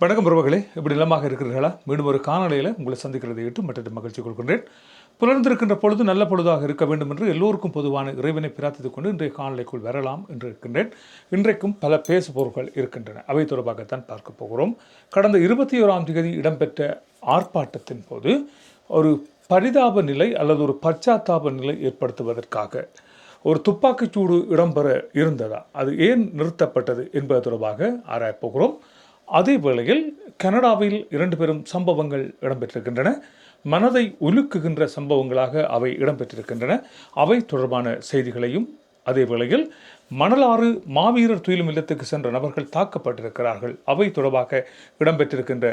வணக்கம் உறவுகளே. இப்படி நிலமாக இருக்கிறீர்களா? மீண்டும் ஒரு காணொலியில் உங்களை சந்திக்கிறதை இட்டு மற்ற மகிழ்ச்சி கொள்கின்றேன். புலர்ந்திருக்கின்ற பொழுது நல்ல பொழுதாக இருக்க வேண்டும் என்று எல்லோருக்கும் பொதுவான இறைவனை பிரார்த்தித்துக் கொண்டு இன்றைய காணொலிக்குள் வரலாம் என்று இருக்கின்றேன். இன்றைக்கும் பல பேசுபவர்கள் இருக்கின்றன. அவை தொடர்பாகத்தான் பார்க்க போகிறோம். கடந்த இருபத்தி ஓராம் தேதி இடம்பெற்ற ஆர்ப்பாட்டத்தின் போது ஒரு பரிதாப நிலை அல்லது ஒரு பச்சாத்தாப நிலை ஏற்படுத்துவதற்காக ஒரு துப்பாக்கிச்சூடு இடம்பெற இருந்ததா? அது ஏன் நிறுத்தப்பட்டது என்பது தொடர்பாக ஆராயப்போகிறோம் போகிறோம். அதே வேளையில் கனடாவில் இரண்டு பெரும் சம்பவங்கள் இடம்பெற்றிருக்கின்றன. மனதை உலுக்குகின்ற சம்பவங்களாக அவை இடம்பெற்றிருக்கின்றன. அவை தொடர்பான செய்திகளையும் அதே வேளையில் மணலாறு மாவீரர் துயிலும் இல்லத்துக்கு சென்ற நபர்கள் தாக்கப்பட்டிருக்கிறார்கள். அவை தொடர்பாக இடம்பெற்றிருக்கின்ற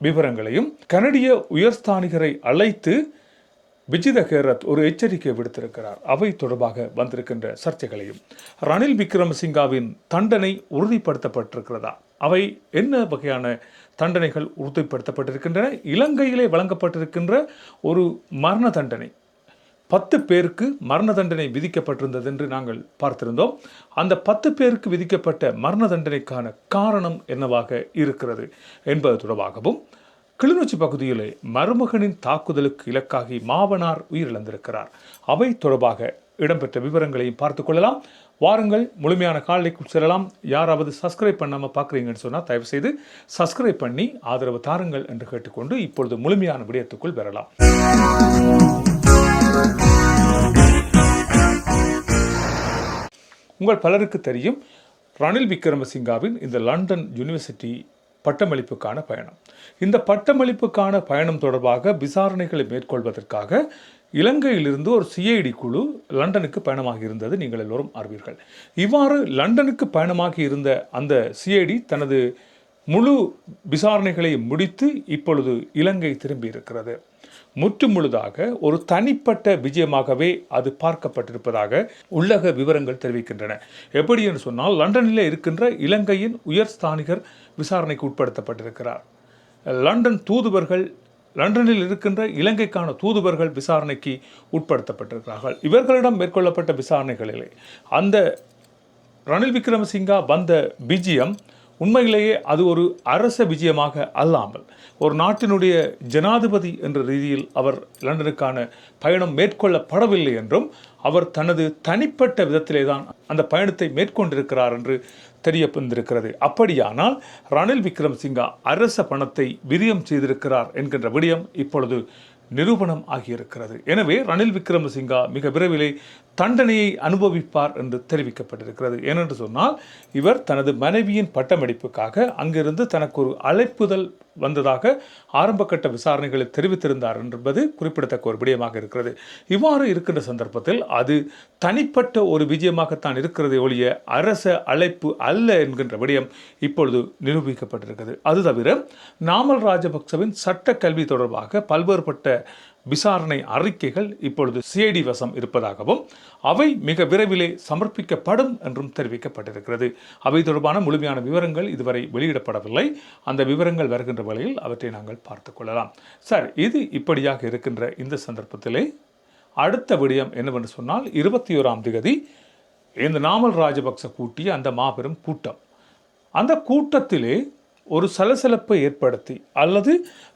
விவரங்களையும் கனடிய உயர்ஸ்தானிகரை அழைத்து விஜித கேரத் ஒரு எச்சரிக்கை விடுத்திருக்கிறார். அவை தொடர்பாக வந்திருக்கின்ற சர்ச்சைகளையும். ரணில் விக்ரமசிங்காவின் தண்டனை உறுதிப்படுத்தப்பட்டிருக்கிறதா? அவை என்ன வகையான தண்டனைகள் உறுதிப்படுத்தப்பட்டிருக்கின்றன? இலங்கையிலே வழங்கப்பட்டிருக்கின்ற ஒரு மரண தண்டனை. பத்து பேருக்கு மரண தண்டனை விதிக்கப்பட்டிருந்தது என்று நாங்கள் பார்த்திருந்தோம். அந்த பத்து பேருக்கு விதிக்கப்பட்ட மரண தண்டனைக்கான காரணம் என்னவாக இருக்கிறது என்பது தொடர்பாகவும் கிளிநொச்சி பகுதியிலே மருமகனின் தாக்குதலுக்கு இலக்காகி மாவனார் உயிரிழந்திருக்கிறார். அவை தொடர்பாக இடம்பெற்ற விவரங்களையும் பார்த்துக் கொள்ளலாம். வாருங்கள் முழுமையான காலைக்குள் செல்லலாம். யாராவது சப்ஸ்கிரைப் பண்ணாமல் பார்க்குறீங்கன்னு சொன்னால் தயவு செய்து சப்ஸ்கிரைப் பண்ணி ஆதரவு தாருங்கள் என்று கேட்டுக்கொண்டு இப்பொழுது முழுமையான விடயத்துக்குள் பெறலாம் உங்கள் பலருக்கு தெரியும் ரணில் விக்ரமசிங்காவின் இந்த லண்டன் யூனிவர்சிட்டி பட்டமளிப்புக்கான பயணம். இந்த பட்டமளிப்புக்கான பயணம் தொடர்பாக விசாரணைகளை மேற்கொள்வதற்காக இலங்கையிலிருந்து ஒரு சிஐடி குழு லண்டனுக்கு பயணமாக இருந்தது. நீங்கள் எல்லோரும் அறிவீர்கள். இவ்வாறு லண்டனுக்கு பயணமாகி இருந்த அந்த சிஐடி தனது முழு விசாரணைகளை முடித்து இப்பொழுது இலங்கை திரும்பி இருக்கிறது முற்று முழுதாக ஒரு தனிப்பட்ட விஜயமாகவே அது பார்க்கப்பட்டிருப்பதாக உள்ளக விவரங்கள் தெரிவிக்கின்றன. எப்படி என்று சொன்னால் லண்டனில் இருக்கின்ற இலங்கையின் உயர் ஸ்தானிகர் விசாரணைக்கு உட்படுத்தப்பட்டிருக்கிறார். லண்டன் தூதுவர்கள் லண்டனில் இருக்கின்ற இலங்கைக்கான தூதுவர்கள் விசாரணைக்கு உட்படுத்தப்பட்டிருக்கிறார்கள். இவர்களிடம் மேற்கொள்ளப்பட்ட விசாரணைகளிலே அந்த ரணில் விக்ரமசிங்கா வந்த விஜயம் உண்மையிலேயே அது ஒரு அரச விஜயமாக அல்லாமல் ஒரு நாட்டினுடைய ஜனாதிபதி என்ற ரீதியில் அவர் லண்டனுக்கான பயணம் மேற்கொள்ளப்படவில்லை என்றும் அவர் தனது தனிப்பட்ட விதத்திலே தான் அந்த பயணத்தை மேற்கொண்டிருக்கிறார் என்று தெரிய வந்திருக்கிறது அப்படியானால் ரணில் விக்ரமசிங்கா அரச பணத்தை விரியம் செய்திருக்கிறார் என்கின்ற விடயம் இப்பொழுது நிரூபணம் ஆகியிருக்கிறது. எனவே ரணில் விக்ரமசிங்கா மிக விரைவிலே தண்டனையை அனுபவிப்பார் என்று தெரிவிக்கப்பட்டிருக்கிறது. ஏனென்று சொன்னால் இவர் தனது மனைவியின் பட்டமடிப்புக்காக அங்கிருந்து தனக்கு ஒரு அழைப்புதல் வந்ததாக ஆரம்பகட்ட விசாரணைகளில் தெரிவித்திருந்தார் என்பது குறிப்பிடத்தக்க ஒரு விடயமாக இருக்கிறது. இவ்வாறு இருக்கின்ற சந்தர்ப்பத்தில் அது தனிப்பட்ட ஒரு விஜயமாகத்தான் இருக்கிறதே ஒழிய அரச அழைப்பு அல்ல என்கின்ற விடயம் இப்பொழுது நிரூபிக்கப்பட்டிருக்கிறது. அது தவிர நாமல் ராஜபக்சவின் சட்ட கல்வி தொடர்பாக பல்வேறுபட்ட விசாரணை அறிக்கைகள் இப்பொழுது சிஐடி வசம் இருப்பதாகவும் அவை மிக விரைவிலே சமர்ப்பிக்கப்படும் என்றும் தெரிவிக்கப்பட்டிருக்கிறது. அவை தொடர்பான முழுமையான விவரங்கள் இதுவரை வெளியிடப்படவில்லை. அந்த விவரங்கள் வருகின்ற வழியில் அவற்றை நாங்கள் பார்த்து கொள்ளலாம். சார் இது இப்படியாக இருக்கின்ற இந்த சந்தர்ப்பத்திலே அடுத்த விடயம் என்னவென்று சொன்னால் இருபத்தி ஓராம் திகதி இந்த நாமல் ராஜபக்ச கூட்டிய அந்த மாபெரும் கூட்டம். அந்த கூட்டத்திலே ஒரு சலசலப்பை ஏற்படுத்தி அல்லது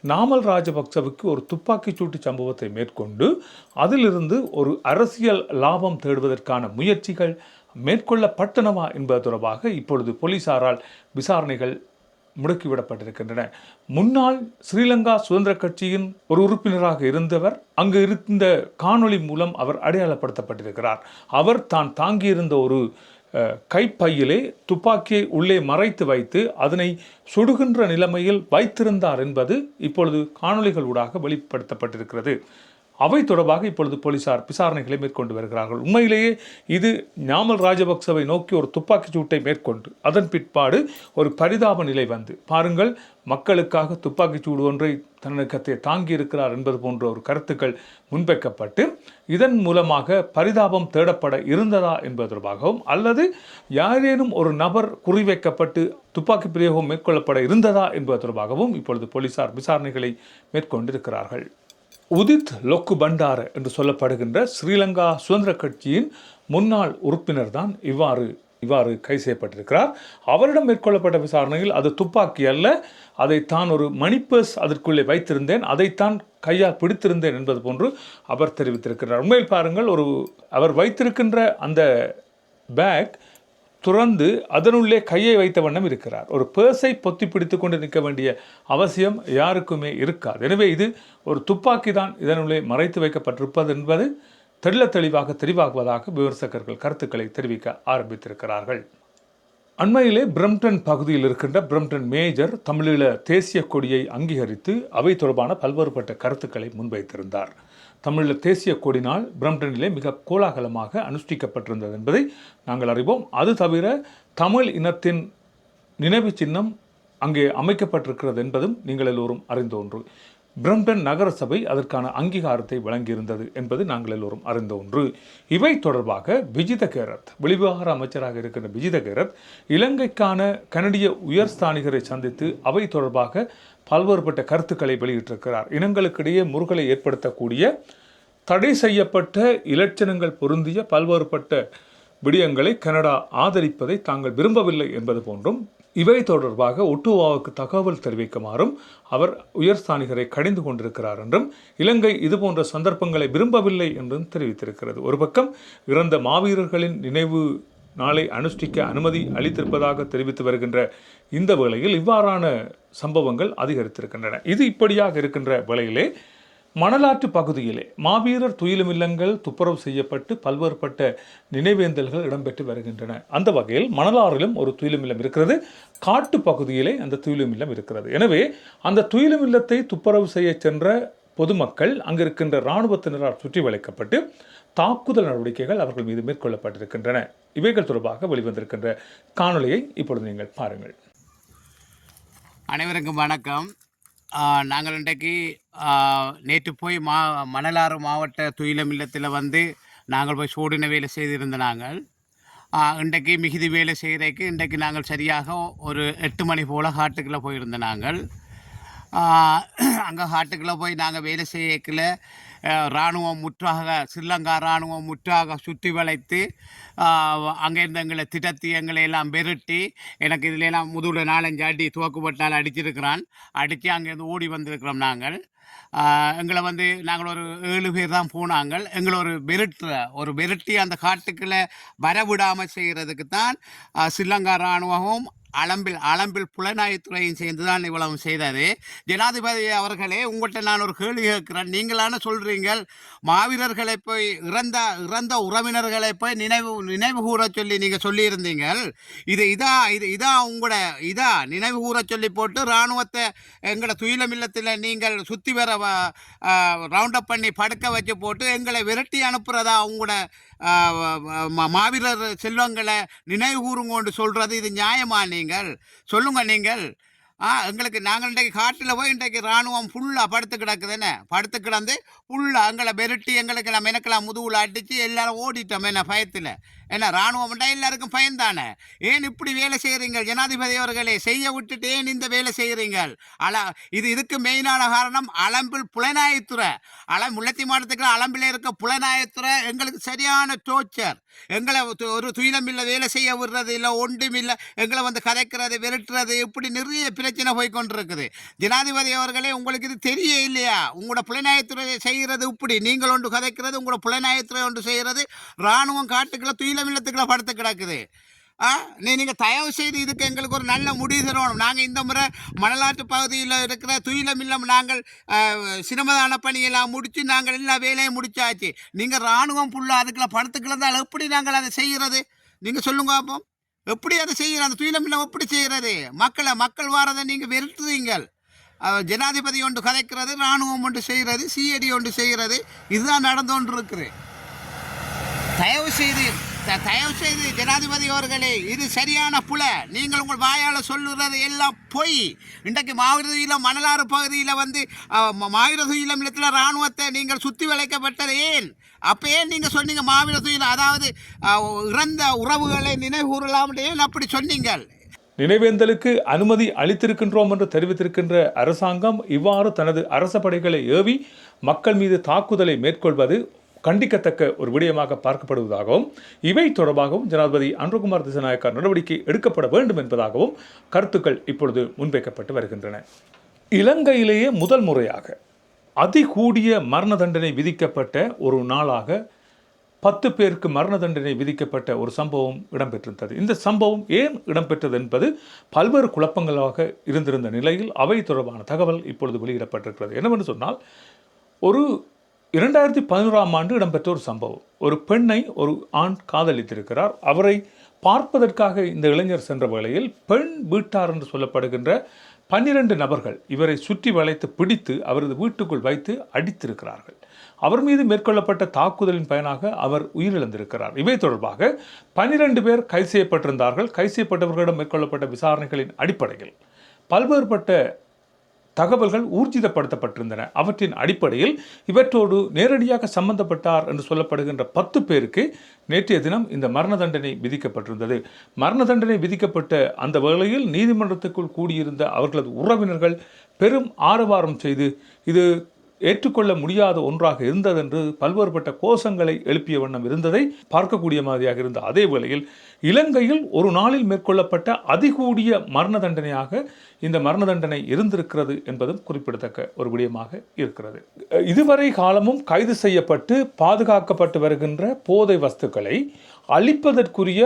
நாமல் ராஜபக்சவுக்கு ஒரு துப்பாக்கிச் சூட்டு சம்பவத்தை மேற்கொண்டு அதிலிருந்து ஒரு அரசியல் லாபம் தேடுவதற்கான முயற்சிகள் மேற்கொள்ளப்பட்டனவா என்பது தொடர்பாக இப்பொழுது போலீசாரால் விசாரணைகள் முடக்கிவிடப்பட்டிருக்கின்றன. முன்னாள் ஸ்ரீலங்கா சுதந்திர கட்சியின் ஒரு உறுப்பினராக இருந்தவர் அங்கு இருந்த காணொளி மூலம் அவர் அடையாளப்படுத்தப்பட்டிருக்கிறார். அவர் தான் தாங்கியிருந்த ஒரு கைப்பையிலே துப்பாக்கியை உள்ளே மறைத்து வைத்து அதனை சுடுகின்ற நிலைமையில் வைத்திருந்தார் என்பது இப்பொழுது காணொளிகள் ஊடாக வெளிப்படுத்தப்பட்டிருக்கிறது. அவை தொடர்பாக இப்பொழுது போலீசார் விசாரணைகளை மேற்கொண்டு வருகிறார்கள். உண்மையிலேயே இது ஞாமல் ராஜபக்சவை நோக்கி ஒரு துப்பாக்கிச் சூட்டை மேற்கொண்டு அதன் பிற்பாடு ஒரு பரிதாப நிலை வந்து. பாருங்கள் மக்களுக்காக துப்பாக்கிச் சூடு ஒன்றை தன்னகத்தை தாங்கி இருக்கிறார் என்பது போன்ற ஒரு கருத்துக்கள் முன்வைக்கப்பட்டு இதன் மூலமாக பரிதாபம் தேடப்பட இருந்ததா என்பது தொடர்பாகவும் அல்லது யாரேனும் ஒரு நபர் குறிவைக்கப்பட்டு துப்பாக்கி பிரயோகம் மேற்கொள்ளப்பட இருந்ததா என்பது தொடர்பாகவும் இப்பொழுது போலீசார் விசாரணைகளை மேற்கொண்டிருக்கிறார்கள். உதித் லொக்கு பண்டார என்று சொல்லப்படுகின்ற ஸ்ரீலங்கா சுதந்திர கட்சியின் முன்னாள் உறுப்பினர் தான் இவ்வாறு இவ்வாறு கைது செய்யப்பட்டிருக்கிறார். அவரிடம் மேற்கொள்ளப்பட்ட விசாரணையில் அது துப்பாக்கி அல்ல. அதை தான் ஒரு மணிப்பர்ஸ் அதற்குள்ளே வைத்திருந்தேன். அதைத்தான் கையால் பிடித்திருந்தேன் என்பது போன்று அவர் தெரிவித்திருக்கிறார். உண்மையில் பாருங்கள் ஒரு அவர் வைத்திருக்கின்ற அந்த பேக் துறந்து அதனுள்ளே கையை வைத்த வண்ணம் இருக்கிறார். ஒரு பேர்ஸை பொத்தி பிடித்து கொண்டு நிற்க வேண்டிய அவசியம் யாருக்குமே இருக்காது. எனவே இது ஒரு துப்பாக்கி தான் இதனுள்ளே மறைத்து வைக்கப்பட்டிருப்பது என்பது தெள்ள தெளிவாக தெரிவாகுவதாக விமர்சகர்கள் கருத்துக்களை தெரிவிக்க ஆரம்பித்திருக்கிறார்கள். அண்மையிலே பிரம்டன் பகுதியில் இருக்கின்ற பிரம்டன் மேஜர் தமிழீழ தேசிய கொடியை அங்கீகரித்து அவை தொடர்பான பல்வேறுபட்ட கருத்துக்களை முன்வைத்திருந்தார். தமிழில் தேசிய கொடி நாள் பிரம்டனிலே மிக கோலாகலமாக அனுஷ்டிக்கப்பட்டிருந்தது என்பதை நாங்கள் அறிவோம். அது தவிர தமிழ் இனத்தின் நினைவு சின்னம் அங்கே அமைக்கப்பட்டிருக்கிறது என்பதும் நீங்கள் எல்லோரும் அறிந்த ஒன்று. பிரம்டன் நகரசபை அதற்கான அங்கீகாரத்தை வழங்கியிருந்தது என்பது நாங்கள் எல்லோரும் அறிந்த ஒன்று. இவை தொடர்பாக விஜித கேரத் வெளிவிவகார அமைச்சராக இருக்கின்ற விஜித கேரத் இலங்கைக்கான கனடிய உயர்ஸ்தானிகரை சந்தித்து அவை தொடர்பாக பல்வேறுபட்ட கருத்துக்களை வெளியிட்டிருக்கிறார். இனங்களுக்கிடையே முருகலை ஏற்படுத்தக்கூடிய தடை செய்யப்பட்ட இலட்சணங்கள் பொருந்திய பல்வேறுபட்ட விடயங்களை கனடா ஆதரிப்பதை தாங்கள் விரும்பவில்லை என்பது போன்றும் இவை தொடர்பாக ஒட்டுவாவுக்கு தகவல் தெரிவிக்குமாறும் அவர் உயர்ஸ்தானிகரை கடிந்து கொண்டிருக்கிறார் என்றும் இலங்கை இதுபோன்ற சந்தர்ப்பங்களை விரும்பவில்லை என்றும் தெரிவித்திருக்கிறது. ஒரு பக்கம் இறந்த மாவீரர்களின் நினைவு நாளை அனுஷ்டிக்க அனுமதி அளித்திருப்பதாக தெரிவித்து வருகின்ற இந்த வேளையில் இவ்வாறான சம்பவங்கள் அதிகரித்திருக்கின்றன. இது இப்படியாக இருக்கின்ற வேளையிலே மணலாற்று பகுதியிலே மாவீரர் துயிலுமில்லங்கள் துப்புரவு செய்யப்பட்டு பல்வேறுபட்ட நினைவேந்தல்கள் இடம்பெற்று வருகின்றன. அந்த வகையில் மணலாறிலும் ஒரு துயிலுமில்லம் இருக்கிறது. காட்டு பகுதியிலே அந்த துயிலுமில்லம் இருக்கிறது. எனவே அந்த துயிலுமில்லத்தை துப்புரவு செய்ய சென்ற பொதுமக்கள் அங்கிருக்கின்ற இராணுவத்தினரால் சுற்றி வளைக்கப்பட்டு தாக்குதல் நடவடிக்கைகள் அவர்கள் மீது மேற்கொள்ளப்பட்டிருக்கின்றன. இவைகள் தொடர்பாக வெளிவந்திருக்கின்ற காணொளியை இப்பொழுது நீங்கள் பாருங்கள். அனைவருக்கும் வணக்கம். நாங்கள் இன்றைக்கு நேற்று போய் மா மணலாறு மாவட்ட துயிலம் இல்லத்தில் வந்து நாங்கள் போய் சோடின வேலை செய்திருந்த நாங்கள். இன்றைக்கு மிகுதி வேலை செய்கிறதுக்கு இன்றைக்கு நாங்கள் சரியாக ஒரு எட்டு மணி போல் ஹாட்டுக்குள்ளே போயிருந்த நாங்கள். அங்கே ஹாட்டுக்குள்ளே போய் நாங்கள் வேலை செய்யக்கில் இராணுவம் முற்றாக ஸ்ரீலங்கா இராணுவம் முற்றாக சுற்றி வளைத்து அங்கேருந்து எங்களை திட்டத்தி எங்களை எல்லாம் பெருட்டி எனக்கு இதுல எல்லாம் நாலஞ்சு அடி துவக்கப்பட்டால் அடிச்சிருக்கிறான். அடித்து அங்கேருந்து ஓடி வந்திருக்கிறோம் நாங்கள். எங்களை வந்து நாங்கள் ஒரு ஏழு பேர் தான் போனாங்க எங்களை ஒரு பெருட்டுற ஒரு பெருட்டி அந்த காட்டுக்குள்ளே வரவிடாமல் செய்கிறதுக்கு தான் ஸ்ரீலங்கா இராணுவமும் அளம்பில் அளம்பில் புலனாய்த்துறையும் சேர்ந்து தான் இவ்வளவு செய்தது. ஜனாதிபதி அவர்களே உங்கள்கிட்ட நான் ஒரு கேள்வி கேட்கிறேன். நீங்களான சொல்கிறீங்க மாவீரர்களை போய் இறந்த இறந்த உறவினர்களை போய் நினைவு நினைவு கூற சொல்லி நீங்கள் சொல்லியிருந்தீங்க இது இதா இது இதா உங்களோட இதா நினைவு கூற சொல்லி போட்டு இராணுவத்தை எங்களோட துயிலமில்லத்தில் நீங்கள் சுற்றி வர ரவுண்ட் அப் பண்ணி படுக்க வச்சு போட்டு எங்களை விரட்டி அனுப்புறதா அவங்களோட மாவீரர் செல்வங்களை நினைவு கூறுங்கோண்டு சொல்கிறது இது நியாயமா நீங்கள்? சொல்லுங்க நீங்கள். ஆ எங்களுக்கு நாங்கள் இன்றைக்கு காட்டில் போய் இன்றைக்கு இராணுவம் ஃபுல்லாக படுத்து கிடக்குதுன்னு. படுத்து கிடந்து ஃபுல்லாக எங்களை பெருட்டி எங்களுக்கு நம்ம எனக்கெல்லாம் முதுகுல அடித்து எல்லாரும் ஓடிட்டோம் என்ன பயத்தில். ஏன்னா இராணுவம்டா எல்லாருக்கும் பயந்தானே? ஏன் இப்படி வேலை செய்கிறீங்க ஜனாதிபதி அவர்களே செய்ய விட்டுட்டு ஏன் இந்த வேலை செய்கிறீங்க அல இது இதுக்கு மெயினான காரணம் அலம்பில் புலனாயத்துறை அல முல்லத்தி மாவட்டத்துக்கு அலம்பில் இருக்க புலனாயத்துறை எங்களுக்கு சரியான டோர்ச்சர் எங்களை ஒரு துயிலம் இல்லை வேலை செய்ய விடுறது இல்லை ஒன்றும் இல்லை. எங்களை வந்து கதைக்கிறது விரட்டுறது இப்படி நிறைய பிரச்சனை போய் கொண்டிருக்குது ஜனாதிபதி அவர்களே உங்களுக்கு இது தெரிய இல்லையா? உங்களோட புலனாயத்துறை செய்கிறது இப்படி. நீங்கள் ஒன்று கதைக்கிறது உங்களோட புலனாயத்துறை ஒன்று செய்கிறது. இராணுவம் காட்டுக்களை துயிலம் இல்லத்துக்குள்ள படுத்து கிடக்குது. ஆ? நீ நீங்கள் தயவு செய்து இதுக்கு எங்களுக்கு ஒரு நல்ல முடிவு தரணும். நாங்கள் இந்த முறை மணலாற்று பகுதியில் இருக்கிற துயிலம் இல்லம் நாங்கள் சிரமதான பணியெல்லாம் முடித்து நாங்கள் எல்லா வேலையும் முடிச்சாச்சு. நீங்கள் இராணுவம் ஃபுல்லாக அதுக்குள்ள படுத்துக்கிறதால் எப்படி நாங்கள் அதை செய்கிறது? நீங்கள் சொல்லுங்க அப்போ. எப்படி அதை செய்கிற அந்த துயிலம் இல்லம் எப்படி செய்கிறது மக்களை மக்கள் வாரதை நீங்கள் வெறுத்துறீங்கள். ஜனாதிபதி ஒன்று கதைக்கிறது இராணுவம் ஒன்று செய்கிறது சிஐடி ஒன்று செய்கிறது இதுதான் நடந்து கொண்டு இருக்குது தயவு செய்து த- தயவு செய்து ஜனாதிபதி அவர்களே இது சரியான புல. நீங்கள் உங்கள் வாயால் சொல்லுறது எல்லாம் பொய். இன்றைக்கு மாவிரதுயிலம் மணலாறு பகுதியில் வந்து மாவிரதுயிலம் இடத்துல இராணுவத்தை நீங்கள் சுற்றி வளைக்கப்பட்டது ஏன்? அப்போ ஏன் நீங்கள் சொன்னீங்க மாவிரதுயிலம் அதாவது இறந்த உறவுகளை நினைவுகூறலாம் ஏன் அப்படி சொன்னீங்கள்? நினைவேந்தலுக்கு அனுமதி அளித்திருக்கின்றோம் என்று தெரிவித்திருக்கின்ற அரசாங்கம் இவ்வாறு தனது அரச படைகளை ஏவி மக்கள் மீது தாக்குதலை மேற்கொள்வது கண்டிக்கத்தக்க ஒரு விடயமாக பார்க்கப்படுவதாகவும் இவை தொடர்பாகவும் ஜனாதிபதி அன்ருகுமார் திசநாயக்கர் நடவடிக்கை எடுக்கப்பட வேண்டும் என்பதாகவும் கருத்துக்கள் இப்பொழுது முன்வைக்கப்பட்டு வருகின்றன. இலங்கையிலேயே முதல் முறையாக அதிகூடிய மரண தண்டனை விதிக்கப்பட்ட ஒரு நாளாக பத்து பேருக்கு மரண தண்டனை விதிக்கப்பட்ட ஒரு சம்பவம் இடம்பெற்றிருந்தது. இந்த சம்பவம் ஏன் இடம்பெற்றது என்பது பல்வேறு குழப்பங்களாக இருந்திருந்த நிலையில் அவை தொடர்பான தகவல் இப்பொழுது வெளியிடப்பட்டிருக்கிறது. என்னவென்று சொன்னால் ஒரு இரண்டாயிரத்தி பதினோராம் ஆண்டு இடம்பெற்ற ஒரு சம்பவம். ஒரு பெண்ணை ஒரு ஆண் காதலித்திருக்கிறார். அவரை பார்ப்பதற்காக இந்த இளைஞர் சென்ற வேளையில் பெண் வீட்டார் என்று சொல்லப்படுகின்ற பன்னிரண்டு நபர்கள் இவரை சுற்றி வளைத்து பிடித்து அவரது வீட்டுக்குள் வைத்து அடித்திருக்கிறார்கள். அவர் மீது மேற்கொள்ளப்பட்ட தாக்குதலின் பயனாக அவர் உயிரிழந்திருக்கிறார். இவை தொடர்பாக பன்னிரண்டு பேர் கைது செய்யப்பட்டிருந்தார்கள். கைது செய்யப்பட்டவர்களிடம் மேற்கொள்ளப்பட்ட விசாரணைகளின் அடிப்படையில் பல்வேறுபட்ட தகவல்கள் ஊர்ஜிதப்படுத்தப்பட்டிருந்தன. அவற்றின் அடிப்படையில் இவற்றோடு நேரடியாக சம்பந்தப்பட்டார் என்று சொல்லப்படுகின்ற பத்து பேருக்கு நேற்றைய தினம் இந்த மரண தண்டனை விதிக்கப்பட்டிருந்தது. மரண தண்டனை விதிக்கப்பட்ட அந்த வேளையில் நீதிமன்றத்துக்குள் கூடியிருந்த அவர்களது உறவினர்கள் பெரும் ஆரவாரம் செய்து இது ஏற்றுக்கொள்ள முடியாத ஒன்றாக இருந்தது என்று பல்வேறுபட்ட கோஷங்களை எழுப்பிய வண்ணம் இருந்ததை பார்க்கக்கூடிய மாதிரியாக இருந்த அதே வேளையில் இலங்கையில் ஒரு நாளில் மேற்கொள்ளப்பட்ட அதிகூடிய மரண தண்டனையாக இந்த மரண தண்டனை இருந்திருக்கிறது என்பதும் குறிப்பிடத்தக்க ஒரு விடயமாக இருக்கிறது. இதுவரை காலமும் கைது செய்யப்பட்டு பாதுகாக்கப்பட்டு வருகின்ற போதை வஸ்துக்களை அழிப்பதற்குரிய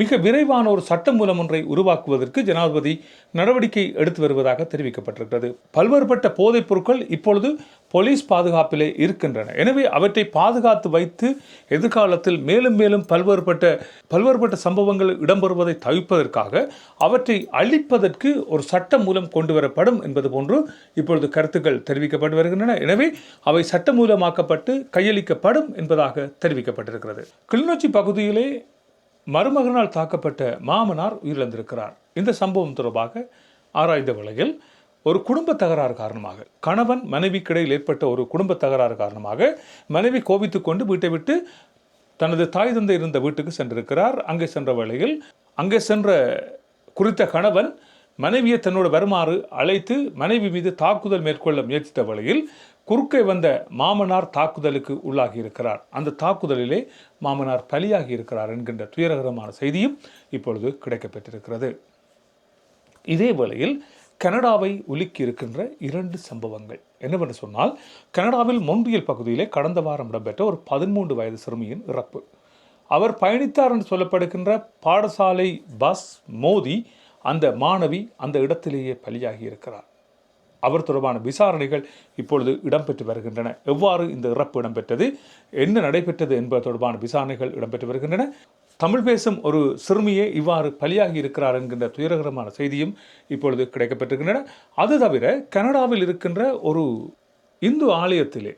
மிக விரைவான ஒரு சட்ட மூலம் ஒன்றை உருவாக்குவதற்கு ஜனாதிபதி நடவடிக்கை எடுத்து வருவதாக தெரிவிக்கப்பட்டிருக்கிறது. பல்வேறுபட்ட போதைப் பொருட்கள் இப்பொழுது போலீஸ் பாதுகாப்பிலே இருக்கின்றன. எனவே அவற்றை பாதுகாத்து வைத்து எதிர்காலத்தில் மேலும் மேலும் பல்வேறுபட்ட பல்வேறுபட்ட சம்பவங்கள் இடம்பெறுவதை தவிர்ப்பதற்காக அவற்றை அழிப்பதற்கு ஒரு சட்டம் மூலம் கொண்டு வரப்படும் என்பது போன்று இப்பொழுது கருத்துக்கள் தெரிவிக்கப்பட்டு வருகின்றன. எனவே அவை சட்டமூலமாக்கப்பட்டு கையளிக்கப்படும் என்பதாக தெரிவிக்கப்பட்டிருக்கிறது. கிளிநொச்சி பகுதியிலே மருமகனால் தாக்கப்பட்ட மாமனார் உயிரிழந்திருக்கிறார். இந்த சம்பவம் தொடர்பாக ஆராய்ந்த வேளையில் ஒரு குடும்ப தகராறு காரணமாக கணவன் மனைவிக்கிடையில் ஏற்பட்ட ஒரு குடும்ப தகராறு காரணமாக மனைவி கோபித்துக் கொண்டு வீட்டை விட்டு தனது தாய் தந்தை இருந்த வீட்டுக்கு சென்றிருக்கிறார். அங்கே சென்ற வேளையில் அங்கே சென்ற குறித்த கணவன் மனைவியை தன்னோட வருமாறு அழைத்து மனைவி மீது தாக்குதல் மேற்கொள்ள முயற்சித்த வேளையில் குறுக்கே வந்த மாமனார் தாக்குதலுக்கு உள்ளாகி இருக்கிறார். அந்த தாக்குதலிலே மாமனார் பலியாகி இருக்கிறார் என்கின்ற துயரகரமான செய்தியும் இப்பொழுது கிடைக்கப்பெற்றிருக்கிறது. இதே வேளையில் கனடாவை உலுக்கி இருக்கின்ற இரண்டு சம்பவங்கள். என்னவென்று சொன்னால் கனடாவில் மொன்றியல் பகுதியிலே கடந்த வாரம் இடம்பெற்ற ஒரு பதிமூன்று வயது சிறுமியின் இறப்பு. அவர் பயணித்தார் என்று சொல்லப்படுகின்ற பாடசாலை பஸ் மோதி அந்த மாணவி அந்த இடத்திலேயே பலியாகி இருக்கிறார். அவர் தொடர்பான விசாரணைகள் இப்பொழுது இடம்பெற்று வருகின்றன. எவ்வாறு இந்த இறப்பு இடம்பெற்றது? என்ன நடைபெற்றது என்பது தொடர்பான விசாரணைகள் இடம்பெற்று வருகின்றன. தமிழ் பேசும் ஒரு சிறுமியே இவ்வாறு பலியாகி இருக்கிறார் என்கின்ற துயரகரமான செய்தியும் இப்பொழுது கிடைக்கப்பட்டிருக்கின்றன அது தவிர கனடாவில் இருக்கின்ற ஒரு இந்து ஆலயத்திலே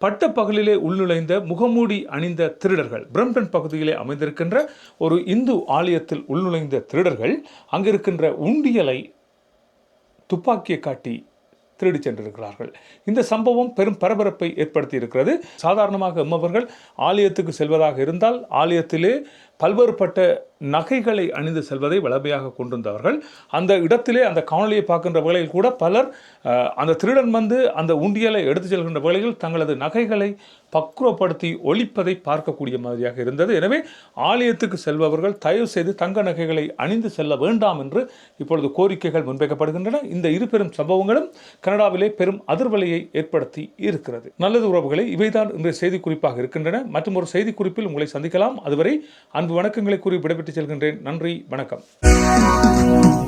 பட்ட பகலிலே உள்நுழைந்த முகமூடி அணிந்த திருடர்கள் பிரம்டன் பகுதியிலே அமைந்திருக்கின்ற ஒரு இந்து ஆலயத்தில் உள்நுழைந்த திருடர்கள் அங்கிருக்கின்ற உண்டியலை துப்பாக்கியை காட்டி திருடி சென்றிருக்கிறார்கள். இந்த சம்பவம் பெரும் பரபரப்பை ஏற்படுத்தி இருக்கிறது. சாதாரணமாக எம்மவர்கள் ஆலயத்துக்கு செல்வதாக இருந்தால் ஆலயத்திலே பல்வேறுபட்ட நகைகளை அணிந்து செல்வதை வளமையாக கொண்டிருந்தவர்கள். அந்த இடத்திலே அந்த காணொலியை பார்க்கின்ற வேளையில் கூட பலர் அந்த திருடன் வந்து அந்த உண்டியலை எடுத்து செல்கின்ற வேளையில் தங்களது நகைகளை பக்குவப்படுத்தி ஒழிப்பதை பார்க்கக்கூடிய மாதிரியாக இருந்தது. எனவே ஆலயத்துக்கு செல்பவர்கள் தயவு செய்து தங்க நகைகளை அணிந்து செல்ல வேண்டாம் என்று இப்பொழுது கோரிக்கைகள் முன்வைக்கப்படுகின்றன. இந்த இரு பெரும் சம்பவங்களும் கனடாவிலே பெரும் அதிர்வலையை ஏற்படுத்தி இருக்கிறது. நல்லது உறவுகளை இவைதான் இன்றைய செய்தி குறிப்பாக இருக்கின்றன. மற்றும் ஒரு செய்தி குறிப்பில் உங்களை சந்திக்கலாம். அதுவரை அன்பு வணக்கங்களை கூறி விடைபெற்று செல்கின்றேன். நன்றி வணக்கம்.